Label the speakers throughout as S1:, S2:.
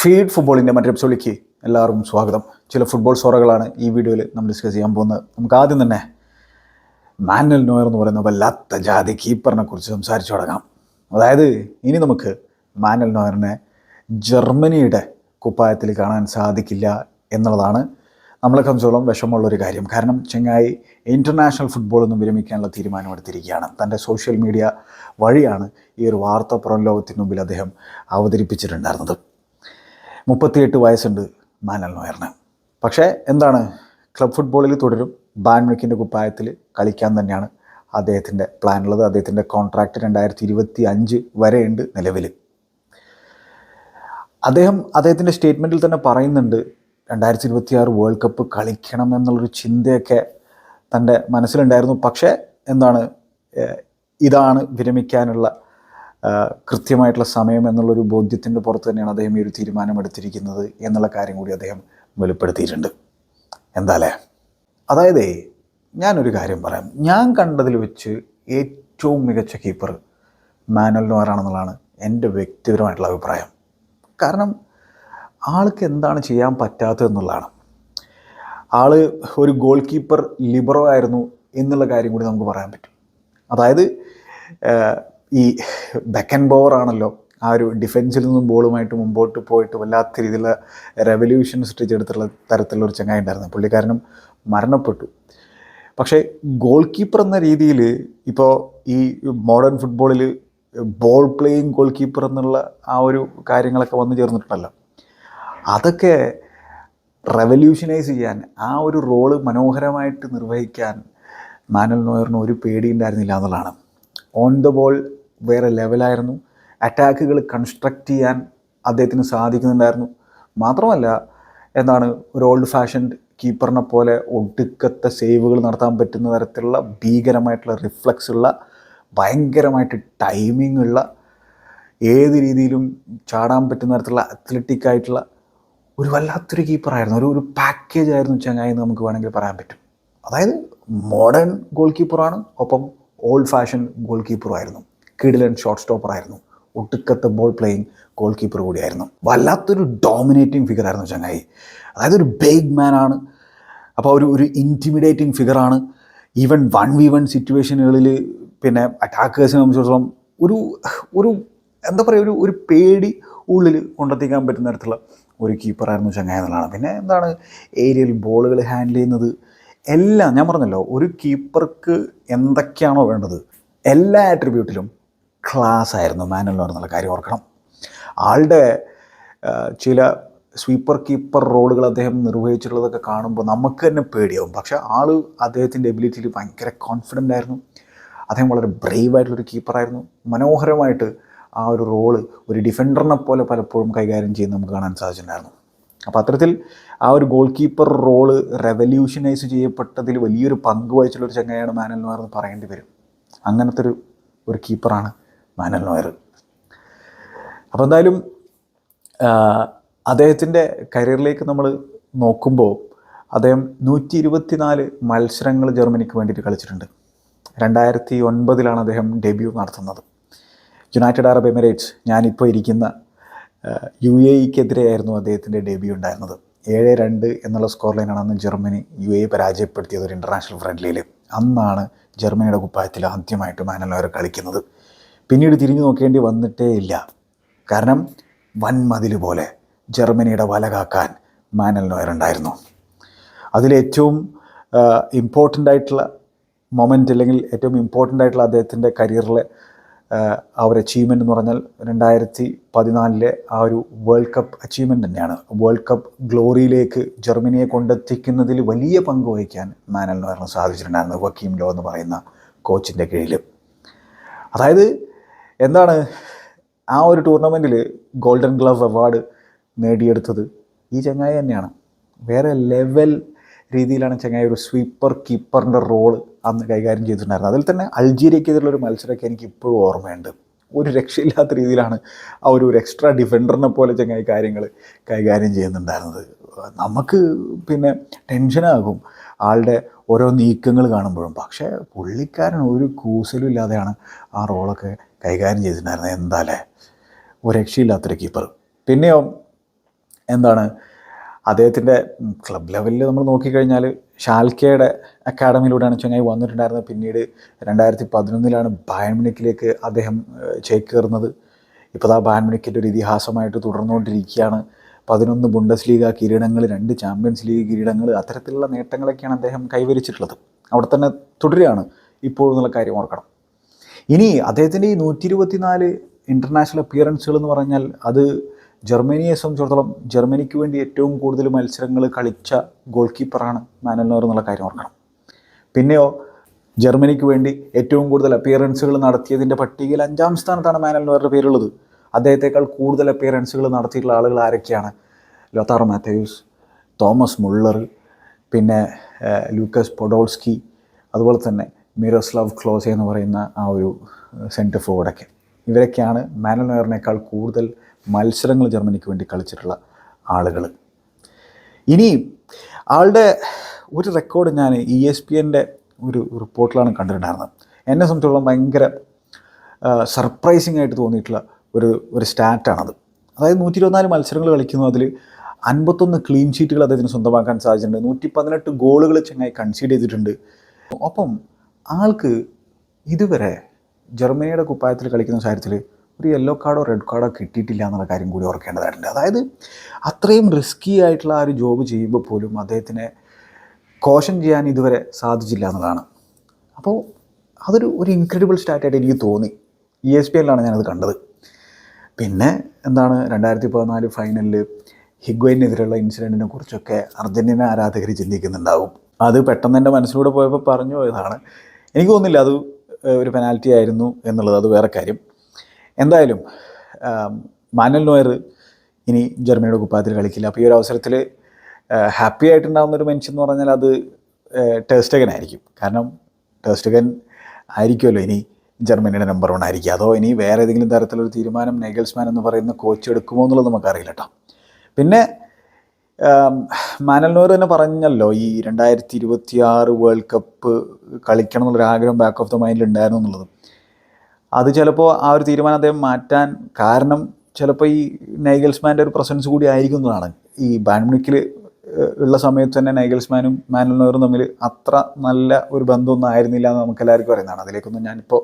S1: Feed ഫുട്ബോളിന്റെ മറ്റൊരു എപ്പിസോഡിലേക്ക് എല്ലാവർക്കും സ്വാഗതം. ചില ഫുട്ബോൾ സോറകളാണ് ഈ വീഡിയോയിൽ നമ്മൾ ഡിസ്കസ് ചെയ്യാൻ പോകുന്നത്. നമുക്ക് ആദ്യം തന്നെ മാനുവൽ നോയർ എന്ന് പറയുന്ന വല്ലാത്ത ജാതി കീപ്പറിനെ കുറിച്ച് സംസാരിച്ചു തുടങ്ങാം. അതായത് ഇനി നമുക്ക് മാനുവൽ നോയറിനെ ജർമ്മനിയുടെ കുപ്പായത്തിൽ കാണാൻ സാധിക്കില്ല എന്നുള്ളതാണ് നമ്മളെ സംബന്ധിച്ചോളം വിഷമമുള്ളൊരു കാര്യം. കാരണം ചെങ്ങായി ഇന്റർനാഷണൽ ഫുട്ബോളിൽ നിന്നും വിരമിക്കാനുള്ള തീരുമാനമെടുത്തിരിക്കുകയാണ് തന്റെ സോഷ്യൽ മീഡിയ വഴിയാണ് ഈ ഒരു വാർത്ത പുറം ലോകത്തിന് മുമ്പിൽ അദ്ദേഹം അവതരിപ്പിച്ചിട്ടുണ്ടായിരുന്നത്. മുപ്പത്തിയെട്ട് വയസ്സുണ്ട് മാനൽ നോയറിന്. പക്ഷേ എന്താണ്? ക്ലബ് ഫുട്ബോളിൽ തുടരും. ബാൻമിക്കിന്റെ കുപ്പായത്തിൽ കളിക്കാൻ തന്നെയാണ് അദ്ദേഹത്തിന്റെ പ്ലാനുള്ളത് അദ്ദേഹത്തിന്റെ കോൺട്രാക്റ്റ് രണ്ടായിരത്തി ഇരുപത്തി അഞ്ച് വരെയുണ്ട് നിലവിൽ. അദ്ദേഹം അദ്ദേഹത്തിന്റെ സ്റ്റേറ്റ്മെന്റിൽ തന്നെ പറയുന്നുണ്ട് രണ്ടായിരത്തി ഇരുപത്തി ആറ് വേൾഡ് കപ്പ് കളിക്കണം എന്നുള്ളൊരു ചിന്തയൊക്കെ തന്റെ മനസ്സിലുണ്ടായിരുന്നു. പക്ഷേ എന്താണ്? ഇതാണ് വിരമിക്കാനുള്ള കൃത്യമായിട്ടുള്ള സമയം എന്നുള്ളൊരു ബോധ്യത്തിന്റെ പുറത്ത് തന്നെയാണ് അദ്ദേഹം ഈ ഒരു തീരുമാനമെടുത്തിരിക്കുന്നത് എന്നുള്ള കാര്യം കൂടി അദ്ദേഹം വെളിപ്പെടുത്തിയിട്ടുണ്ട്. എന്താല്ലേ? അതായത് ഞാനൊരു കാര്യം പറയാം. ഞാൻ കണ്ടതിൽ വെച്ച് ഏറ്റവും മികച്ച കീപ്പർ മാനുവൽ നോയറാണെന്നുള്ളതാണ് എന്റെ വ്യക്തിപരമായിട്ടുള്ള അഭിപ്രായം. കാരണം ആൾക്ക് എന്താണ് ചെയ്യാൻ പറ്റാത്തത് എന്നുള്ളതാണ്. ആൾ ഒരു ഗോൾ കീപ്പർ ലിബറോ ആയിരുന്നു എന്നുള്ള കാര്യം കൂടി നമുക്ക് പറയാൻ പറ്റും. അതായത് ഈ ബെക്കൻ ബോവർ ആണല്ലോ ആ ഒരു ഡിഫൻസിൽ നിന്നും ബോളുമായിട്ട് മുമ്പോട്ട് പോയിട്ട് വല്ലാത്ത രീതിയിലുള്ള റെവല്യൂഷൻ സൃഷ്ടിച്ചെടുത്തുള്ള തരത്തിലുള്ള ഒരു ചങ്ങായി ഉണ്ടായിരുന്നു. പുള്ളിക്കാരനും മരണപ്പെട്ടു. പക്ഷേ ഗോൾ കീപ്പർ എന്ന രീതിയിൽ ഇപ്പോൾ ഈ മോഡേൺ ഫുട്ബോളിൽ ബോൾ പ്ലേയിങ് ഗോൾ കീപ്പർ എന്നുള്ള ആ ഒരു കാര്യങ്ങളൊക്കെ വന്നു ചേർന്നിട്ടുണ്ടല്ലോ. അതൊക്കെ റെവല്യൂഷനൈസ് ചെയ്യാൻ ആ ഒരു റോൾ മനോഹരമായിട്ട് നിർവഹിക്കാൻ മാനുവൽ നോയറിന് ഒരു പേടി ഉണ്ടായിരുന്നില്ല എന്നുള്ളതാണ്. ഓൺ ദ ബോൾ വേറെ ലെവലായിരുന്നു. അറ്റാക്കുകൾ കൺസ്ട്രക്റ്റ് ചെയ്യാൻ അദ്ദേഹത്തിന് സാധിക്കുന്നുണ്ടായിരുന്നു. മാത്രമല്ല എന്താണ് ഒരു ഓൾഡ് ഫാഷൻഡ് കീപ്പറിനെ പോലെ ഒടുക്കത്തെ സേവുകൾ നടത്താൻ പറ്റുന്ന തരത്തിലുള്ള ഭീകരമായിട്ടുള്ള റിഫ്ലക്സ് ഉള്ള ഭയങ്കരമായിട്ട് ടൈമിംഗ് ഉള്ള ഏത് രീതിയിലും ചാടാൻ പറ്റുന്ന തരത്തിലുള്ള അത്ലറ്റിക് ആയിട്ടുള്ള ഒരു വല്ലാത്തൊരു കീപ്പറായിരുന്നു ഒരു ഒരു പാക്കേജ് ആയിരുന്നു ചങ്ങായി എന്ന് നമുക്ക് വേണമെങ്കിൽ പറയാൻ പറ്റും. അതായത് മോഡേൺ ഗോൾ കീപ്പറാണ് ഒപ്പം ഓൾഡ് ഫാഷൻ ഗോൾ കീപ്പറും ഷോർട്ട് സ്റ്റോപ്പർ ആയിരുന്നു. ഒട്ടുക്കത്തെ ബോൾ പ്ലേയിങ് ഗോൾ കീപ്പർ കൂടിയായിരുന്നു. വല്ലാത്തൊരു ഡോമിനേറ്റിംഗ് ഫിഗർ ആയിരുന്നു ചങ്ങായി. അതായത് ഒരു ബേഗ് മാൻ ആണ്. അപ്പോൾ ഒരു ഒരു ഇന്റിമിഡേറ്റിംഗ് ഫിഗറാണ് ഈവൻ വൺ വി വൺ സിറ്റുവേഷനുകളിൽ പിന്നെ അറ്റാക്കേഴ്സിനെ സംബന്ധിച്ചിടത്തോളം ഒരു ഒരു എന്താ പറയുക ഒരു ഒരു പേടി ഉള്ളിൽ കൊണ്ടെത്തിക്കാൻ പറ്റുന്ന തരത്തിലുള്ള ഒരു കീപ്പറായിരുന്നു ചങ്ങായി എന്നുള്ളതാണ്. പിന്നെ എന്താണ് ഏരിയയിൽ ബോളുകൾ ഹാൻഡിൽ ചെയ്യുന്നത്? എല്ലാം ഞാൻ പറഞ്ഞല്ലോ ഒരു കീപ്പർക്ക് എന്തൊക്കെയാണോ വേണ്ടത്? എല്ലാ ആട്രിബ്യൂട്ടിലും ക്ലാസ് ആയിരുന്നു മാനുവൽ എന്നുള്ള കാര്യം ഓർക്കണം. ആളുടെ ചില സ്വീപ്പർ കീപ്പർ റോളുകൾ അദ്ദേഹം നിർവഹിച്ചിട്ടുള്ളതൊക്കെ കാണുമ്പോൾ നമുക്ക് തന്നെ പേടിയാവും. പക്ഷേ ആൾ അദ്ദേഹത്തിന്റെ എബിലിറ്റിയിൽ ഭയങ്കര കോൺഫിഡന്റ് ആയിരുന്നു. അദ്ദേഹം വളരെ ബ്രേവ് ആയിട്ടുള്ളൊരു കീപ്പറായിരുന്നു മനോഹരമായിട്ട് ആ ഒരു റോൾ ഒരു ഡിഫൻഡറിനെ പോലെ പലപ്പോഴും കൈകാര്യം ചെയ്യുന്ന നമുക്ക് കാണാൻ സാധിച്ചിട്ടുണ്ടായിരുന്നു. അപ്പോൾ അത്തരത്തിൽ ആ ഒരു ഗോൾ കീപ്പർ റോൾ റെവല്യൂഷനൈസ് ചെയ്യപ്പെട്ടതിൽ വലിയൊരു പങ്ക് വഹിച്ചുള്ളൊരു ചങ്ങയാണ് മാനൽ എന്ന് പറയേണ്ടി വരും. അങ്ങനത്തെ ഒരു ഒരു കീപ്പറാണ് മാനൽ നോയർ. അപ്പോൾ എന്തായാലും അദ്ദേഹത്തിന്റെ കരിയറിലേക്ക് നമ്മൾ നോക്കുമ്പോൾ അദ്ദേഹം നൂറ്റി ഇരുപത്തിനാല് മത്സരങ്ങൾ ജർമ്മനിക്ക് വേണ്ടിയിട്ട് കളിച്ചിട്ടുണ്ട്. രണ്ടായിരത്തി ഒൻപതിലാണ് അദ്ദേഹം ഡെബ്യൂ നടത്തുന്നത്. യുണൈറ്റഡ് അറബ് എമിറേറ്റ്സ് ഞാനിപ്പോൾ ഇരിക്കുന്ന യു എ ഇക്കെതിരെയായിരുന്നു അദ്ദേഹത്തിന്റെ ഡെബ്യൂ ഉണ്ടായിരുന്നത്. ഏഴ് രണ്ട് എന്നുള്ള സ്കോർ ലൈനാണ് അന്ന് ജർമ്മനി യു എ പരാജയപ്പെടുത്തിയത് ഒരു ഇന്റർനാഷണൽ ഫ്രണ്ട്ലിയിൽ അന്നാണ് ജർമ്മനിയുടെ കുപ്പായത്തിൽ ആദ്യമായിട്ട് മാനലോയർ കളിക്കുന്നത്. പിന്നീട് തിരിഞ്ഞു നോക്കേണ്ടി വന്നിട്ടേ ഇല്ല. കാരണം വൻമതിൽ പോലെ ജർമ്മനിയുടെ വല കാക്കാൻ മാനൽ നോയർ ഉണ്ടായിരുന്നു. അതിലേറ്റവും ഇമ്പോർട്ടന്റ് ആയിട്ടുള്ള മൊമെന്റ് അല്ലെങ്കിൽ ഏറ്റവും ഇമ്പോർട്ടന്റ് ആയിട്ടുള്ള അദ്ദേഹത്തിന്റെ കരിയറിലെ ആ ഒരു അച്ചീവ്മെന്റ് എന്ന് പറഞ്ഞാൽ രണ്ടായിരത്തി പതിനാലിലെ ആ ഒരു വേൾഡ് കപ്പ് അച്ചീവ്മെന്റ് തന്നെയാണ്. വേൾഡ് കപ്പ് ഗ്ലോറിയിലേക്ക് ജർമ്മനിയെ കൊണ്ടെത്തിക്കുന്നതിൽ വലിയ പങ്ക് വഹിക്കാൻ മാനൽ നോയറിന് സാധിച്ചിട്ടുണ്ടായിരുന്നു. വക്കീം ലോ എന്ന് പറയുന്ന കോച്ചിന്റെ കീഴിൽ. അതായത് എന്താണ് ആ ഒരു ടൂർണമെന്റിൽ ഗോൾഡൻ ഗ്ലവ് അവാർഡ് നേടിയെടുത്തത് ഈ ചങ്ങായി തന്നെയാണ്. വേറെ ലെവൽ രീതിയിലാണ് ചങ്ങായി ഒരു സ്വീപ്പർ കീപ്പറിന്റെ റോൾ അന്ന് കൈകാര്യം ചെയ്തിട്ടുണ്ടായിരുന്നത്. അതിൽ തന്നെ അൾജീരിയക്കെതിരുള്ള ഒരു മത്സരമൊക്കെ എനിക്ക് ഇപ്പോഴും ഓർമ്മയുണ്ട്. ഒരു രക്ഷയില്ലാത്ത രീതിയിലാണ് ആ ഒരു എക്സ്ട്രാ ഡിഫൻഡറിനെ പോലെ ചങ്ങായി കാര്യങ്ങൾ കൈകാര്യം ചെയ്യുന്നുണ്ടായിരുന്നത്. നമുക്ക് പിന്നെ ടെൻഷനാകും ആളുടെ ഓരോ നീക്കങ്ങൾ കാണുമ്പോഴും. പക്ഷേ പുള്ളിക്കാരൻ ഒരു കൂസലും ഇല്ലാതെയാണ് ആ റോളൊക്കെ കൈകാര്യം ചെയ്തിട്ടുണ്ടായിരുന്നത് എന്താല്ലേ? ഒരു രക്ഷയില്ലാത്തൊരു കീപ്പർ പിന്നെയോ എന്താണ്? അദ്ദേഹത്തിന്റെ ക്ലബ് ലെവലിൽ നമ്മൾ നോക്കിക്കഴിഞ്ഞാൽ ഷാൽക്കയുടെ അക്കാഡമിയിലൂടെയാണ് ചങ്ങായി വന്നിട്ടുണ്ടായിരുന്നത്. പിന്നീട് രണ്ടായിരത്തി പതിനൊന്നിലാണ് ബാൻമിനിക്കിലേക്ക് അദ്ദേഹം ചേക്കേറുന്നത്. ഇപ്പോൾ ആ ബാൻമിനിക്കിന്റെ ഒരു ഇതിഹാസമായിട്ട് തുടർന്നുകൊണ്ടിരിക്കുകയാണ്. പതിനൊന്ന് ബുണ്ടസ് ലീഗ കിരീടങ്ങൾ രണ്ട് ചാമ്പ്യൻസ് ലീഗ് കിരീടങ്ങൾ അത്തരത്തിലുള്ള നേട്ടങ്ങളൊക്കെയാണ് അദ്ദേഹം കൈവരിച്ചിട്ടുള്ളത്. അവിടെ തന്നെ തുടരുകയാണ്. ഇപ്പോഴെന്നുള്ള കാര്യം ഓർക്കണം. ഇനി അദ്ദേഹത്തിന്റെ ഈ നൂറ്റി ഇരുപത്തിനാല് ഇന്റർനാഷണൽ അപ്പിയറൻസുകൾ എന്ന് പറഞ്ഞാൽ അത് ജർമ്മനിയെ സംബന്ധിച്ചിടത്തോളം ജർമ്മനിക്ക് വേണ്ടി ഏറ്റവും കൂടുതൽ മത്സരങ്ങൾ കളിച്ച ഗോൾ കീപ്പറാണ് മാനൽനോർ എന്നുള്ള കാര്യം ഓർക്കണം. പിന്നെയോ ജർമ്മനിക്ക് വേണ്ടി ഏറ്റവും കൂടുതൽ അപ്പിയറൻസുകൾ നടത്തിയതിന്റെ പട്ടികയിൽ അഞ്ചാം സ്ഥാനത്താണ് മാനുവൽ നോയറുടെ പേരുള്ളത്. അദ്ദേഹത്തെക്കാൾ കൂടുതൽ അപ്പിയറൻസുകൾ നടത്തിയിട്ടുള്ള ആളുകൾ ആരൊക്കെയാണ്? ലോത്താർ മാത്യൂസ് തോമസ് മുള്ളർ പിന്നെ ലൂക്കസ് പൊഡോൾസ്കി അതുപോലെ തന്നെ മിറോസ്ലാവ് ക്ലോസെ എന്ന് പറയുന്ന ആ ഒരു സെന്റർ ഫോർവേഡൊക്കെ ഇവരൊക്കെയാണ് മാനുവൽ കൂടുതൽ മത്സരങ്ങൾ ജർമ്മനിക്ക് വേണ്ടി കളിച്ചിട്ടുള്ള ആളുകൾ ഇനി ആളുടെ ഒരു റെക്കോർഡ് ഞാൻ ഇ എസ് പി എന്റെ ഒരു റിപ്പോർട്ടിലാണ് കണ്ടിട്ടുണ്ടായിരുന്നത്. എന്നെ സംബന്ധിച്ചിടത്തോളം ഭയങ്കര സർപ്രൈസിങ് ആയിട്ട് തോന്നിയിട്ടുള്ള ഒരു ഒരു സ്റ്റാറ്റാണത് അതായത് നൂറ്റി ഇരുപത്തിനാല് മത്സരങ്ങൾ കളിക്കുന്നു. അതിൽ അൻപത്തൊന്ന് ക്ലീൻ ഷീറ്റുകൾ അദ്ദേഹത്തിന് സ്വന്തമാക്കാൻ സാധിച്ചിട്ടുണ്ട്. നൂറ്റി പതിനെട്ട് ഗോളുകൾ ചെങ്ങായി കൺസീഡ് ചെയ്തിട്ടുണ്ട്. ഒപ്പം ആൾക്ക് ഇതുവരെ ജർമ്മനിയുടെ കുപ്പായത്തിൽ കളിക്കുന്ന കാര്യത്തിൽ ഒരു യെല്ലോ കാർഡോ റെഡ് കാർഡോ കിട്ടിയിട്ടില്ല എന്നുള്ള കാര്യം കൂടി ഓർക്കേണ്ടതായിട്ടുണ്ട്. അതായത് അത്രയും റിസ്കി ആയിട്ടുള്ള ആ ഒരു ജോബ് ചെയ്യുമ്പോൾ പോലും അദ്ദേഹത്തിനെ കോഷൻ ചെയ്യാൻ ഇതുവരെ സാധിച്ചില്ല എന്നതാണ്. അപ്പോൾ അതൊരു ഒരു ഇൻക്രെഡിബിൾ സ്റ്റാറ്റായിട്ട് എനിക്ക് തോന്നി. ഇ എസ് പി എല്ലാണ് ഞാനത് കണ്ടത്. പിന്നെ എന്താണ് രണ്ടായിരത്തി പതിനാല് ഫൈനലിൽ ഹിഗ്വൈനെതിരെയുള്ള ഇൻസിഡന്റിനെ കുറിച്ചൊക്കെ അർജന്റീന ആരാധകർ ചിന്തിക്കുന്നുണ്ടാവും. അത് പെട്ടെന്ന് എന്റെ മനസ്സിലൂടെ പോയപ്പോൾ പറഞ്ഞു പോയതാണ്. എനിക്ക് തോന്നില്ല അത് ഒരു പെനാൽറ്റി ആയിരുന്നു എന്നുള്ളത്. അത് വേറെ കാര്യം. എന്തായാലും മാനൽ നോയർ ഇനി ജർമ്മനിയുടെ കുപ്പായത്തിൽ കളിക്കില്ല. അപ്പോൾ ഈ ഒരു അവസരത്തിൽ ഹാപ്പി ആയിട്ടുണ്ടാകുന്ന ഒരു മനുഷ്യൻ എന്ന് പറഞ്ഞാൽ അത് ടേസ്റ്റഗൻ ആയിരിക്കും കാരണം ടേസ്റ്റഗൻ ആയിരിക്കുമല്ലോ ഇനി ജർമ്മനിയുടെ നമ്പർ വൺ ആയിരിക്കും അതോ ഇനി വേറെ ഏതെങ്കിലും തരത്തിലൊരു തീരുമാനം നെഗൽസ്മാൻ എന്ന് പറയുന്ന കോച്ച് എടുക്കുമോ എന്നുള്ളത് നമുക്കറിയില്ല കേട്ടോ പിന്നെ ആം, തന്നെ പറഞ്ഞല്ലോ ഈ രണ്ടായിരത്തി ഇരുപത്തി ആറ് വേൾഡ് കപ്പ് കളിക്കണം എന്നുള്ളൊരു ആഗ്രഹം ബാക്ക് ഓഫ് ദ മൈൻഡിൽ ഉണ്ടായിരുന്നു എന്നുള്ളത്. അത് ചിലപ്പോൾ ആ ഒരു തീരുമാനം അദ്ദേഹം മാറ്റാൻ കാരണം ചിലപ്പോൾ ഈ നൈഗൽസ്മാന്റെ ഒരു പ്രസൻസ് കൂടി ആയിരിക്കുന്നതാണ് ഈ ബാൻമിക്കിൽ ഉള്ള സമയത്ത് തന്നെ നൈഗൽസ്മാനും മാനുവൽ നോയറും തമ്മിൽ അത്ര നല്ല ഒരു ബന്ധമൊന്നും ആയിരുന്നില്ല എന്ന് നമുക്ക് എല്ലാവർക്കും അറിയുന്നതാണ്. അതിലേക്കൊന്നും ഞാനിപ്പോൾ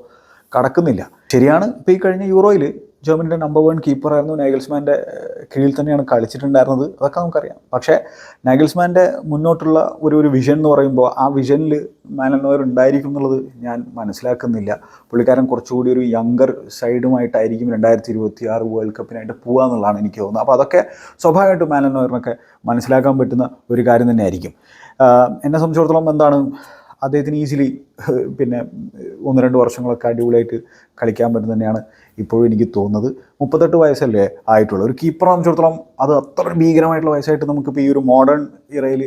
S1: കടക്കുന്നില്ല. ശരിയാണ്. ഇപ്പോൾ ഈ കഴിഞ്ഞ യൂറോയിൽ ജർമ്മനിയുടെ നമ്പർ വൺ കീപ്പറായിരുന്നു നൈഗൽസ്മാന്റെ കീഴിൽ തന്നെയാണ് കളിച്ചിട്ടുണ്ടായിരുന്നത്. അതൊക്കെ നമുക്കറിയാം. പക്ഷേ നൈഗൽസ്മാന്റെ മുന്നോട്ടുള്ള ഒരു ഒരു വിഷൻ എന്ന് പറയുമ്പോൾ ആ വിഷനിൽ മാനൽ ഉണ്ടായിരിക്കും എന്നുള്ളത് ഞാൻ മനസ്സിലാക്കുന്നില്ല. പുള്ളിക്കാരൻ കുറച്ചുകൂടി ഒരു യങ്കർ സൈഡുമായിട്ടായിരിക്കും രണ്ടായിരത്തി ഇരുപത്തി ആറ് വേൾഡ് കപ്പിനായിട്ട് പോകുക എന്നുള്ളതാണ് എനിക്ക് തോന്നുന്നത്. അപ്പോൾ അതൊക്കെ സ്വാഭാവികമായിട്ടും മാനൽ നോയറിനൊക്കെ മനസ്സിലാക്കാൻ പറ്റുന്ന ഒരു കാര്യം തന്നെയായിരിക്കും. എന്നെ സംബന്ധിച്ചിടത്തോളം എന്താണ് അദ്ദേഹത്തിന് ഈസിലി പിന്നെ ഒന്ന് രണ്ട് വർഷങ്ങളൊക്കെ അടിപൊളിയായിട്ട് കളിക്കാൻ പറ്റും തന്നെയാണ് ഇപ്പോഴും എനിക്ക് തോന്നുന്നത്. മുപ്പത്തെട്ട് വയസ്സല്ലേ ആയിട്ടുള്ളൂ. ഒരു കീപ്പറെ സംബന്ധിച്ചിടത്തോളം അത് അത്ര ഭീകരമായിട്ടുള്ള വയസ്സായിട്ട് നമുക്കിപ്പോൾ ഈ ഒരു മോഡേൺ ഇറയിൽ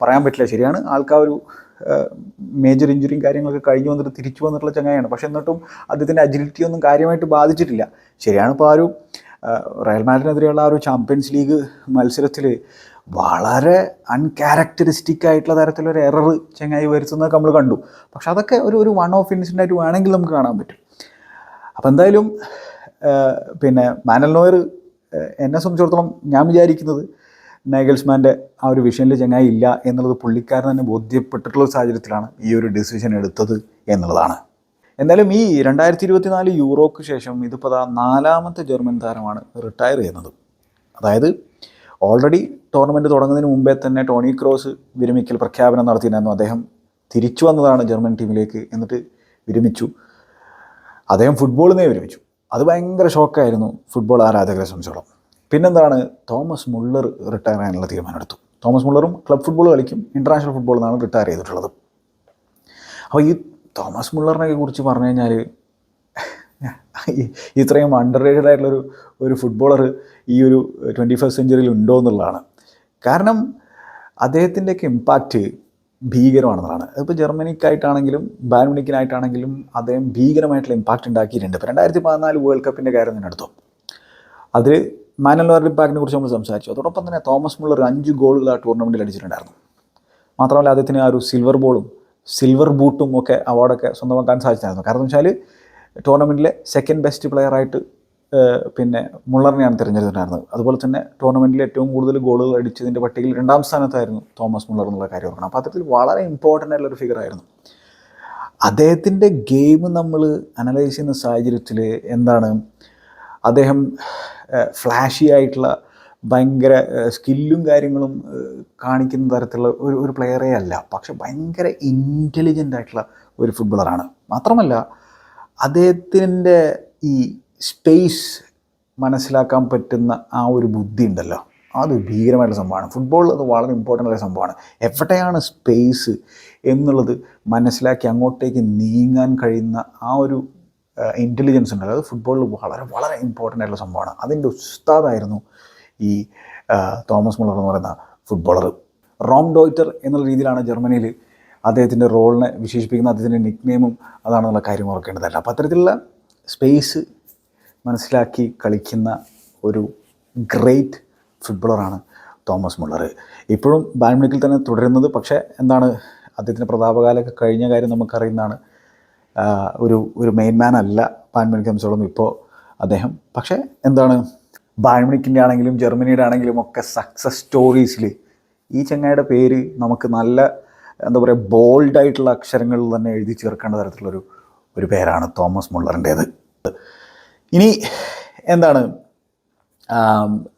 S1: പറയാൻ പറ്റില്ല. ശരിയാണ് ആൾക്കാർ ഒരു മേജർ ഇഞ്ചുറിയും കാര്യങ്ങളൊക്കെ കഴിഞ്ഞ് വന്നിട്ട് തിരിച്ചു വന്നിട്ടുള്ള ചങ്ങായാണ് പക്ഷേ എന്നിട്ടും അദ്ദേഹത്തിന്റെ അജിലിറ്റി ഒന്നും കാര്യമായിട്ട് ബാധിച്ചിട്ടില്ല. ശരിയാണ് ഇപ്പോൾ ആ ഒരു റയൽ മാഡ്രിഡിനെതിരെയുള്ള ആ ഒരു ചാമ്പ്യൻസ് ലീഗ് മത്സരത്തിൽ വളരെ അൺക്യാരക്ടറിസ്റ്റിക് ആയിട്ടുള്ള തരത്തിലൊരു എറർ ചെങ്ങായി വരുത്തുന്നതൊക്കെ നമ്മൾ കണ്ടു. പക്ഷെ അതൊക്കെ ഒരു ഒരു വൺ ഓഫ് ഇൻസിഡന്റ് ആയിട്ട് വേണമെങ്കിൽ നമുക്ക് കാണാൻ പറ്റും. അപ്പോൾ എന്തായാലും പിന്നെ മാനൽ നോയർ എന്നെ സംബന്ധിച്ചിടത്തോളം ഞാൻ വിചാരിക്കുന്നത് നൈഗൽസ്മാന്റെ ആ ഒരു വിഷനിൽ ചെങ്ങായി ഇല്ല എന്നുള്ളത് പുള്ളിക്കാരൻ തന്നെ ബോധ്യപ്പെട്ടിട്ടുള്ള സാഹചര്യത്തിലാണ് ഈ ഒരു ഡിസിഷൻ എടുത്തത് എന്നുള്ളതാണ്. എന്തായാലും ഈ രണ്ടായിരത്തി ഇരുപത്തിനാല് യൂറോക്ക് ശേഷം ഇതിപ്പോൾ നാലാമത്തെ ജർമ്മൻ താരമാണ് റിട്ടയർ ചെയ്യുന്നത്. അതായത് ഓൾറെഡി ടൂർണമെന്റ് തുടങ്ങുന്നതിന് മുമ്പേ തന്നെ ടോണി ക്രോസ് വിരമിക്കൽ പ്രഖ്യാപനം നടത്തിയിരുന്നു അദ്ദേഹം തിരിച്ചു വന്നതാണ് ജർമ്മൻ ടീമിലേക്ക് എന്നിട്ട് വിരമിച്ചു. അദ്ദേഹം ഫുട്ബോളിൽ നിന്നേ വിരമിച്ചു. അത് ഭയങ്കര ഷോക്കായിരുന്നു ഫുട്ബോൾ ആരാധകരെ സംബന്ധിച്ചോളം. പിന്നെന്താണ്? തോമസ് മുള്ളർ റിട്ടയർ ചെയ്യാനുള്ള തീരുമാനമെടുത്തു തോമസ് മുള്ളറും ക്ലബ് ഫുട്ബോൾ കളിക്കും ഇന്റർനാഷണൽ ഫുട്ബോളിൽ നിന്നാണ് റിട്ടയർ ചെയ്തിട്ടുള്ളത്. അപ്പോൾ ഈ തോമസ് മുള്ളറിനെ കുറിച്ച് പറഞ്ഞു കഴിഞ്ഞാൽ ഇത്രയും അണ്ടർ റേറ്റഡ് ആയിട്ടുള്ളൊരു ഒരു ഫുട്ബോളർ ഈ ഒരു ട്വന്റി ഫസ്റ്റ് സെഞ്ചുറിയിൽ ഉണ്ടോ എന്നുള്ളതാണ്. കാരണം അദ്ദേഹത്തിന്റെയൊക്കെ ഇമ്പാക്റ്റ് ഭീകരമാണെന്നുള്ളതാണ്. അതിപ്പോൾ ജർമ്മനിക്കായിട്ടാണെങ്കിലും ബാൻമിനിക്കിനായിട്ടാണെങ്കിലും അദ്ദേഹം ഭീകരമായിട്ടുള്ള ഇമ്പാക്റ്റ് ഉണ്ടാക്കിയിട്ടുണ്ട്. ഇപ്പോൾ രണ്ടായിരത്തി പതിനാല് വേൾഡ് കപ്പിന്റെ കാര്യം തന്നെ എടുത്തു. അതിൽ നോയർ ഇമ്പാക്റ്റിനെ കുറിച്ച് നമ്മൾ സംസാരിച്ചു. അതോടൊപ്പം തന്നെ തോമസ് മുള്ളർ അഞ്ച് ഗോളുകൾ ആ ടൂർണമെന്റിൽ അടിച്ചിട്ടുണ്ടായിരുന്നു. മാത്രമല്ല അദ്ദേഹത്തിന് ആ ഒരു സിൽവർ ബോളും സിൽവർ ബൂട്ടും ഒക്കെ അവാർഡൊക്കെ സ്വന്തമാക്കാൻ സാധിച്ചായിരുന്നു കാരണം വെച്ചാൽ ടൂർണമെന്റിലെ സെക്കൻഡ് ബെസ്റ്റ് പ്ലെയറായിട്ട് പിന്നെ മുള്ളറിനെയാണ് തിരഞ്ഞെടുത്തിട്ടുണ്ടായിരുന്നത്. അതുപോലെ തന്നെ ടൂർണമെന്റിൽ ഏറ്റവും കൂടുതൽ ഗോളുകൾ അടിച്ചതിന്റെ പട്ടികയിൽ രണ്ടാം സ്ഥാനത്തായിരുന്നു തോമസ് മുള്ളർ എന്നുള്ള കാര്യം ഓർക്കണം. അപ്പോൾ അത്തരത്തിൽ വളരെ ഇമ്പോർട്ടന്റ് ഫിഗർ ആയിരുന്നു. അദ്ദേഹത്തിന്റെ ഗെയിം നമ്മൾ അനലൈസ് ചെയ്യുന്ന സാഹചര്യത്തിൽ എന്താണ്? അദ്ദേഹം ഫ്ലാഷി ആയിട്ടുള്ള ഭയങ്കര സ്കില്ലും കാര്യങ്ങളും കാണിക്കുന്ന തരത്തിലുള്ള ഒരു ഒരു പ്ലെയറേ അല്ല. പക്ഷെ ഭയങ്കര ഇന്റലിജന്റ് ആയിട്ടുള്ള ഒരു ഫുട്ബോളറാണ് മാത്രമല്ല അദ്ദേഹത്തിന്റെ ഈ സ്പേസ് മനസ്സിലാക്കാൻ പറ്റുന്ന ആ ഒരു ബുദ്ധി ഉണ്ടല്ലോ. അത് ഭീകരമായിട്ടുള്ള സംഭവമാണ്. ഫുട്ബോൾ അത് വളരെ ഇമ്പോർട്ടന്റ് ആയ സംഭവമാണ്. എവിടെയാണ് സ്പേസ് എന്നുള്ളത് മനസ്സിലാക്കി അങ്ങോട്ടേക്ക് നീങ്ങാൻ കഴിയുന്ന ആ ഒരു ഇന്റലിജൻസ് ഉണ്ടല്ലോ. അത് ഫുട്ബോളിൽ വളരെ വളരെ ഇമ്പോർട്ടന്റ് ആയിട്ടുള്ള സംഭവമാണ്. അതിന്റെ ഉസ്താദായിരുന്നു ഈ തോമസ് മുള്ളർ എന്ന് പറയുന്ന ഫുട്ബോളർ റോം ഡോയ്റ്റർ എന്നുള്ള രീതിയിലാണ് ജർമ്മനിയിൽ അദ്ദേഹത്തിന്റെ റോളിനെ വിശേഷിപ്പിക്കുന്ന അദ്ദേഹത്തിന്റെ നിക്നെയിമും അതാണെന്നുള്ള കാര്യം ഓർക്കേണ്ടതല്ല. അപ്പോൾ അത്തരത്തിലുള്ള സ്പേസ് മനസ്സിലാക്കി കളിക്കുന്ന ഒരു ഗ്രേറ്റ് ഫുട്ബോളറാണ് തോമസ് മുള്ളർ. ഇപ്പോഴും ബാഡ്മിന്റണിൽ തന്നെ തുടരുന്നത്. പക്ഷേ എന്താണ് അദ്ദേഹത്തിന്റെ പ്രതാപകാലമൊക്കെ കഴിഞ്ഞ കാര്യം നമുക്കറിയുന്നതാണ്. ഒരു ഒരു മെയിൻ മാൻ അല്ല ബാഡ്മിന്റൺ സംബന്ധിച്ചോളം ഇപ്പോൾ അദ്ദേഹം. പക്ഷേ എന്താണ് ബാഡ്മിന്റണിന്റെ ആണെങ്കിലും ജർമ്മനിയുടെ ആണെങ്കിലും ഒക്കെ സക്സസ് സ്റ്റോറീസിൽ ഈ ചങ്ങായിയുടെ പേര് നമുക്ക് നല്ല എന്താ പറയുക ബോൾഡായിട്ടുള്ള അക്ഷരങ്ങളിൽ തന്നെ എഴുതി ചേർക്കേണ്ട തരത്തിലുള്ളൊരു ഒരു പേരാണ് തോമസ് മുള്ളറിന്റേത്. ഇനി എന്താണ്?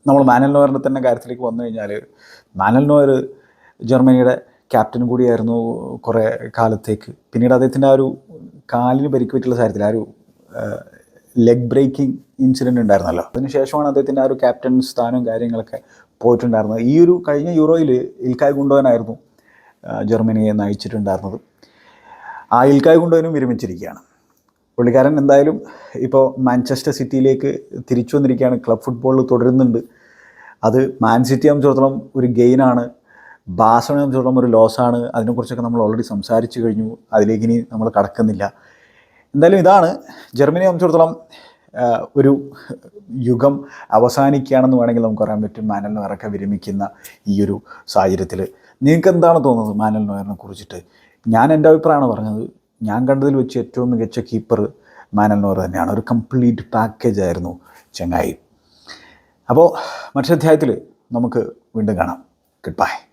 S1: നമ്മൾ മാനൽ നോയറിന്റെ തന്നെ കാര്യത്തിലേക്ക് വന്നു കഴിഞ്ഞാൽ മാനൽ നോയർ ജർമ്മനിയുടെ ക്യാപ്റ്റൻ കൂടിയായിരുന്നു കുറേ കാലത്തേക്ക്. പിന്നീട് അദ്ദേഹത്തിന്റെ ആ ഒരു കാലിന് പരിക്ക് പറ്റിയുള്ള കാര്യത്തിൽ ആ ഒരു ലെഗ് ബ്രേക്കിംഗ് ഇൻസിഡന്റ് ഉണ്ടായിരുന്നല്ലോ. അതിനുശേഷമാണ് അദ്ദേഹത്തിന്റെ ആ ഒരു ക്യാപ്റ്റൻ സ്ഥാനവും കാര്യങ്ങളൊക്കെ പോയിട്ടുണ്ടായിരുന്നത്. ഈ ഒരു കഴിഞ്ഞ യൂറോയിൽ ഇൽക്കായ് കൊണ്ടുപോകാനായിരുന്നു ജർമ്മനിയെ നയിച്ചിട്ടുണ്ടായിരുന്നത്. ആ ഇൽക്കായ് കൊണ്ടുവനും വിരമിച്ചിരിക്കുകയാണ്. പുള്ളിക്കാരൻ എന്തായാലും ഇപ്പോൾ മാഞ്ചസ്റ്റർ സിറ്റിയിലേക്ക് തിരിച്ചു വന്നിരിക്കുകയാണ്. ക്ലബ് ഫുട്ബോളിൽ തുടരുന്നുണ്ട്. അത് മാൻ സിറ്റിയെ സംബന്ധിച്ചിടത്തോളം ഒരു ഗെയിനാണ് ബാസണെ സംബന്ധിച്ചിടത്തോളം ഒരു ലോസാണ് അതിനെക്കുറിച്ചൊക്കെ നമ്മൾ ഓൾറെഡി സംസാരിച്ചു കഴിഞ്ഞു. അതിലേക്ക് ഇനി നമ്മൾ കടക്കുന്നില്ല. എന്തായാലും ഇതാണ് ജർമ്മനിയെ സംബന്ധിച്ചിടത്തോളം ഒരു യുഗം അവസാനിക്കുകയാണെന്ന് വേണമെങ്കിൽ നമുക്ക് പറയാൻ പറ്റും. മാനൽ നോയറൊക്കെ വിരമിക്കുന്ന ഈ ഒരു സാഹചര്യത്തിൽ നിങ്ങൾക്ക് എന്താണ് തോന്നുന്നത് മാനൽ നോയറിനെ കുറിച്ചിട്ട്? ഞാൻ എന്റെ അഭിപ്രായമാണ് പറഞ്ഞത്. ഞാൻ കണ്ടതിൽ വെച്ച് ഏറ്റവും മികച്ച കീപ്പർ മാനൽ നോയർ തന്നെയാണ്. ഒരു കംപ്ലീറ്റ് പാക്കേജ് ആയിരുന്നു ചെങ്ങായി. അപ്പോൾ മറ്റൊരു അധ്യായത്തിൽ നമുക്ക് വീണ്ടും കാണാം. Good bye